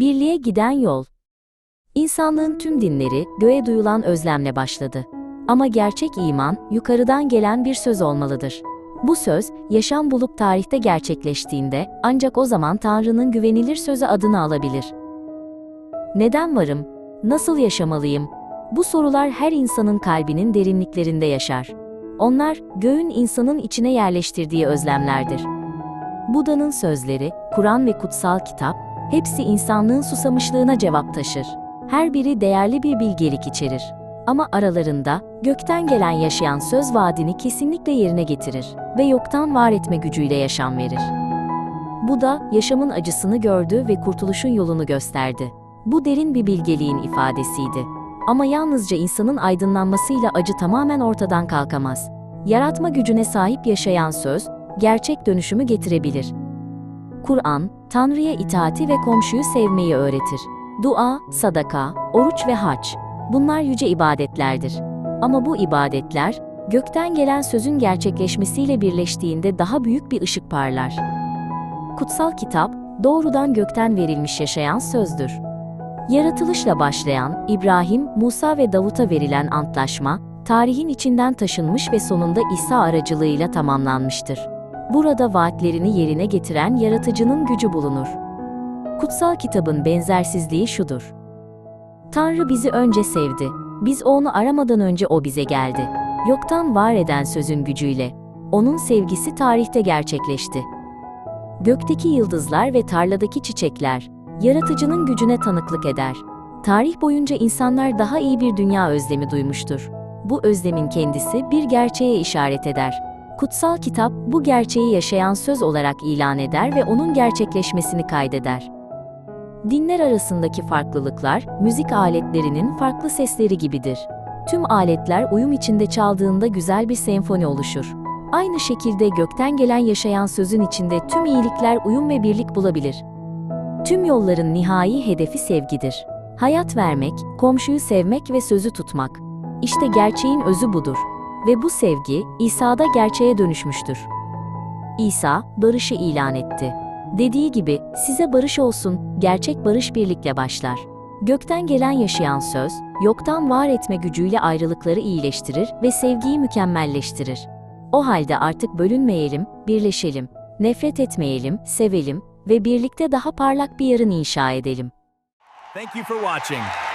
Birliğe giden yol. İnsanlığın tüm dinleri göğe duyulan özlemle başladı. Ama gerçek iman yukarıdan gelen bir söz olmalıdır. Bu söz yaşam bulup tarihte gerçekleştiğinde ancak o zaman Tanrı'nın güvenilir sözü adını alabilir. Neden varım? Nasıl yaşamalıyım? Bu sorular her insanın kalbinin derinliklerinde yaşar. Onlar göğün insanın içine yerleştirdiği özlemlerdir. Buda'nın sözleri, Kur'an ve kutsal kitap, hepsi insanlığın susamışlığına cevap taşır. Her biri değerli bir bilgelik içerir. Ama aralarında gökten gelen yaşayan söz vaadini kesinlikle yerine getirir ve yoktan var etme gücüyle yaşam verir. Buda yaşamın acısını gördü ve kurtuluşun yolunu gösterdi. Bu derin bir bilgeliğin ifadesiydi. Ama yalnızca insanın aydınlanmasıyla acı tamamen ortadan kalkamaz. Yaratma gücüne sahip yaşayan söz, gerçek dönüşümü getirebilir. Kur'an, Tanrı'ya itaati ve komşuyu sevmeyi öğretir. Dua, sadaka, oruç ve hac. Bunlar yüce ibadetlerdir. Ama bu ibadetler, gökten gelen sözün gerçekleşmesiyle birleştiğinde daha büyük bir ışık parlar. Kutsal kitap, doğrudan gökten verilmiş yaşayan sözdür. Yaratılışla başlayan, İbrahim, Musa ve Davut'a verilen antlaşma, tarihin içinden taşınmış ve sonunda İsa aracılığıyla tamamlanmıştır. Burada vaatlerini yerine getiren yaratıcının gücü bulunur. Kutsal kitabın benzersizliği şudur. Tanrı bizi önce sevdi. Biz onu aramadan önce o bize geldi. Yoktan var eden sözün gücüyle. Onun sevgisi tarihte gerçekleşti. Gökteki yıldızlar ve tarladaki çiçekler, yaratıcının gücüne tanıklık eder. Tarih boyunca insanlar daha iyi bir dünya özlemi duymuştur. Bu özlemin kendisi bir gerçeğe işaret eder. Kutsal kitap bu gerçeği yaşayan söz olarak ilan eder ve onun gerçekleşmesini kaydeder. Dinler arasındaki farklılıklar, müzik aletlerinin farklı sesleri gibidir. Tüm aletler uyum içinde çaldığında güzel bir senfoni oluşur. Aynı şekilde gökten gelen yaşayan sözün içinde tüm iyilikler uyum ve birlik bulabilir. Tüm yolların nihai hedefi sevgidir. Hayat vermek, komşuyu sevmek ve sözü tutmak. İşte gerçeğin özü budur. Ve bu sevgi, İsa'da gerçeğe dönüşmüştür. İsa, barışı ilan etti. Dediği gibi, size barış olsun, gerçek barış birlikle başlar. Gökten gelen yaşayan söz, yoktan var etme gücüyle ayrılıkları iyileştirir ve sevgiyi mükemmelleştirir. O halde artık bölünmeyelim, birleşelim, nefret etmeyelim, sevelim ve birlikte daha parlak bir yarın inşa edelim. Thank you for watching.